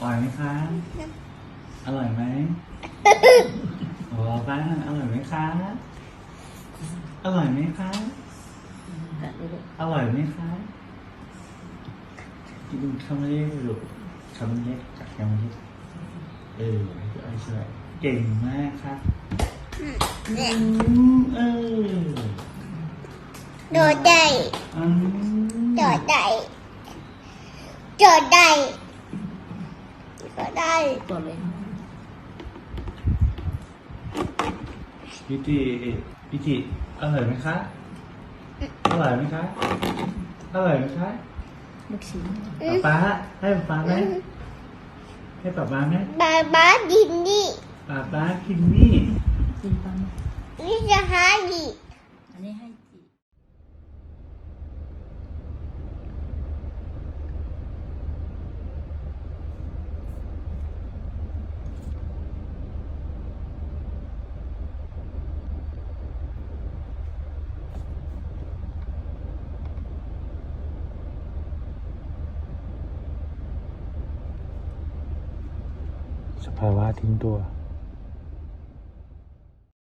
อร่อยไหมคะ อร่อยไหมหัวเราอร่อยไหมคะ อร่อยไหมคะ อร่อยไหมคะกินคำเล็กลูกคำเล็กจากยังเล็กเออไอ้ช่วยเก่งมากครับเออ โดดใจ โดดได้โดดได้โดดได้ตัวเลยพี่จีพี่จีอร่อยไหมคะอร่อยไหมคะอร่อยไหมคะลูกชิ้นป๊าป๊าให้ป๊าป๊าไหมให้ป๊าป๊าไหมบาบาดินนี่ป๊าป๊ากินนี่กินปั๊มนี่จะหาดีอันนี้ให้ จีสภาวะทิ้งตัว